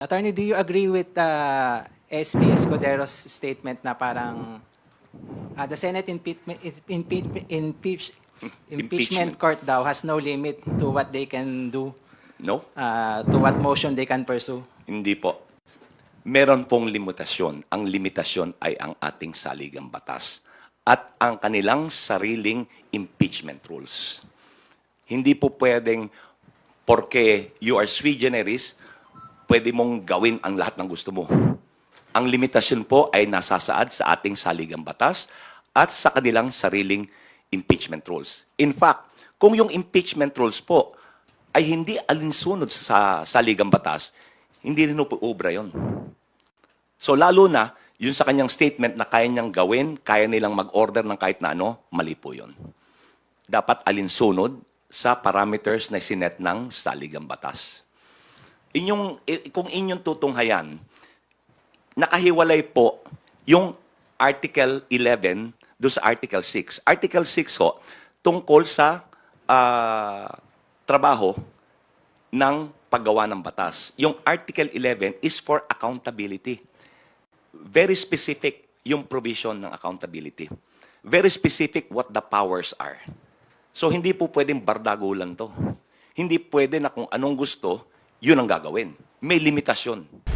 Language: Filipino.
Attorney, do you agree with uh, SP Escudero's statement na parang uh, the Senate impeachment, impeach, impeach, impeachment Impeachment. court daw has no limit to what they can do, No? uh, to what motion they can pursue? Hindi po. Meron pong limitasyon. Ang limitasyon ay ang ating saligang batas at ang kanilang sariling impeachment rules. Hindi po pwedeng porque you are sui generis, pwede mong gawin ang lahat ng gusto mo. Ang limitasyon po ay nasasaad sa ating saligang batas at sa kanilang sariling impeachment rules. In fact, kung yung impeachment rules po ay hindi alinsunod sa saligang batas, hindi rin po ubra yun. So lalo na, yun sa kanyang statement na kaya niyang gawin, kaya nilang mag-order ng kahit na ano, mali po yun. Dapat alinsunod sa parameters na sinet ng saligang batas. Inyong, kung inyong tutunghayan, nakahiwalay po yung Article 11 do sa Article 6. Article 6 ho, tungkol sa ah, trabaho ng paggawa ng batas. Yung Article 11 is for accountability. Very specific yung provision ng accountability. Very specific what the powers are. So hindi po pwedeng bardagulan to. Hindi pwede na kung anong gusto, yun ang gagawin. May limitasyon.